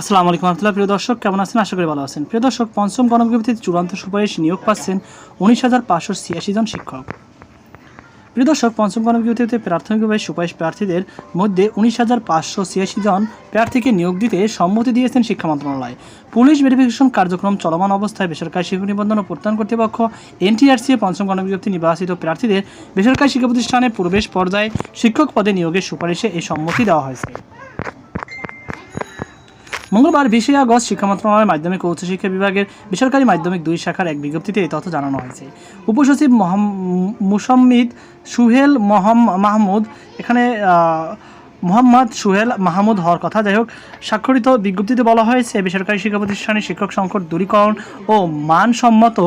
আসসালামু আলাইকুম রহমতুল্লাহ। প্রিয় দর্শক, কেমন আছেন? আশা করি ভালো আছেন। প্রিয় দর্শক, পঞ্চম গণবিজ্ঞপ্তিতে চূড়ান্ত সুপারিশ নিয়োগ পাচ্ছেন উনিশ হাজার পাঁচশো ছিয়াশি জন শিক্ষক। প্রিয় দর্শক, পঞ্চম গণবিজ্ঞপ্তিতে প্রাথমিকভাবে সুপারিশ প্রার্থীদের মধ্যে উনিশ হাজার পাঁচশো ছিয়াশি জন প্রার্থীকে নিয়োগ দিতে সম্মতি দিয়েছেন শিক্ষা মন্ত্রণালয়। পুলিশ ভেরিফিকেশন কার্যক্রম চলমান অবস্থায় বেসরকারি শিক্ষক নিবন্ধন ও প্রত্যয়ন কর্তৃপক্ষ এনটিআরসি পঞ্চম গণবিজ্ঞপ্তি নির্বাচিত প্রার্থীদের বেসরকারি শিক্ষা প্রতিষ্ঠানে প্রবেশ পর্যায়ে শিক্ষক পদে নিয়োগের সুপারিশে এই সম্মতি দেওয়া হয়েছে। মঙ্গলবার বিশে আগস্ট শিক্ষা মন্ত্রণালয়ের মাধ্যমিক ও উচ্চশিক্ষা বিভাগের বেসরকারি মাধ্যমিক দুই শাখার এক বিজ্ঞপ্তিতে এই তথ্য জানানো হয়েছে। উপসচিব মুসাম্মিদ সুহেল মহম মাহমুদ এখানে মোহাম্মদ সুহেল মাহমুদ হওয়ার কথা। যাই হোক, স্বাক্ষরিত বিজ্ঞপ্তিতে বলা হয়েছে, বেসরকারি শিক্ষা প্রতিষ্ঠানে শিক্ষক সংকট দূরীকরণ ও মানসম্মত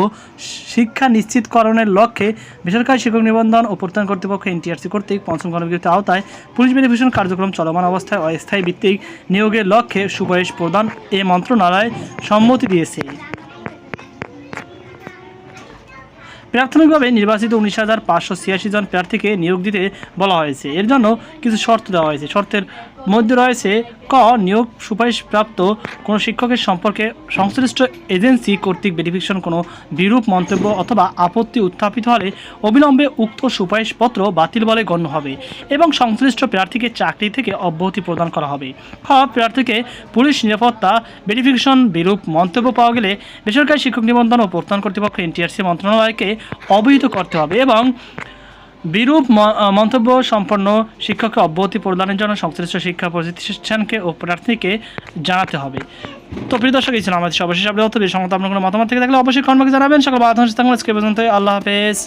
শিক্ষা নিশ্চিতকরণের লক্ষ্যে বেসরকারি শিক্ষক নিবন্ধন ও প্রত্যয়ন কর্তৃপক্ষ এনটিআরসি কর্তৃক পঞ্চম গণবিজ্ঞপ্তির আওতায় পুলিশ ভেরিফিকেশন কার্যক্রম চলমান অবস্থায় অস্থায়ী ভিত্তিক নিয়োগের লক্ষ্যে সুপারিশ প্রদান এ মন্ত্রণালয় সম্মতি দিয়েছে। প্রাথমিকভাবে নির্বাচিত উনিশ হাজার পাঁচশো ছিয়াশি জন প্রার্থীকে নিয়োগ দিতে বলা হয়েছে। এর জন্য কিছু শর্ত দেওয়া হয়েছে। শর্তের মধ্যে রয়েছে ক, নিয়োগ সুপারিশপ্রাপ্ত কোনো শিক্ষকের সম্পর্কে সংশ্লিষ্ট এজেন্সি কর্তৃক ভেরিফিকেশন কোনো বিরূপ মন্তব্য অথবা আপত্তি উত্থাপিত হলে অবিলম্বে উক্ত সুপারিশপত্র বাতিল বলে গণ্য হবে এবং সংশ্লিষ্ট প্রার্থীকে চাকরি থেকে অব্যাহতি প্রদান করা হবে। খ, প্রার্থীকে পুলিশ নিরাপত্তা ভেরিফিকেশন বিরূপ মন্তব্য পাওয়া গেলে বেসরকারি শিক্ষক নিবন্ধন ও প্রত্যয়ন কর্তৃপক্ষ এনটিআরসি মন্ত্রণালয়কে অবহিত করতে হবে এবং বিরূপ মন্তব্য সম্পন্ন শিক্ষককে অব্যাহতি প্রদানের জন্য সংশ্লিষ্ট শিক্ষা প্রতিষ্ঠানকে ও প্রার্থীকে জানাতে হবে। তো প্রিয় দর্শক, এই ছিল আমাদের সর্বশেষ আপডেট। হতো আপনার কোনো মতামত থেকে থাকলে অবশ্যই কর্মকে জানাবেন। সকল বাধা থাকলে আজকে পর্যন্ত আল্লাহ হাফেজ।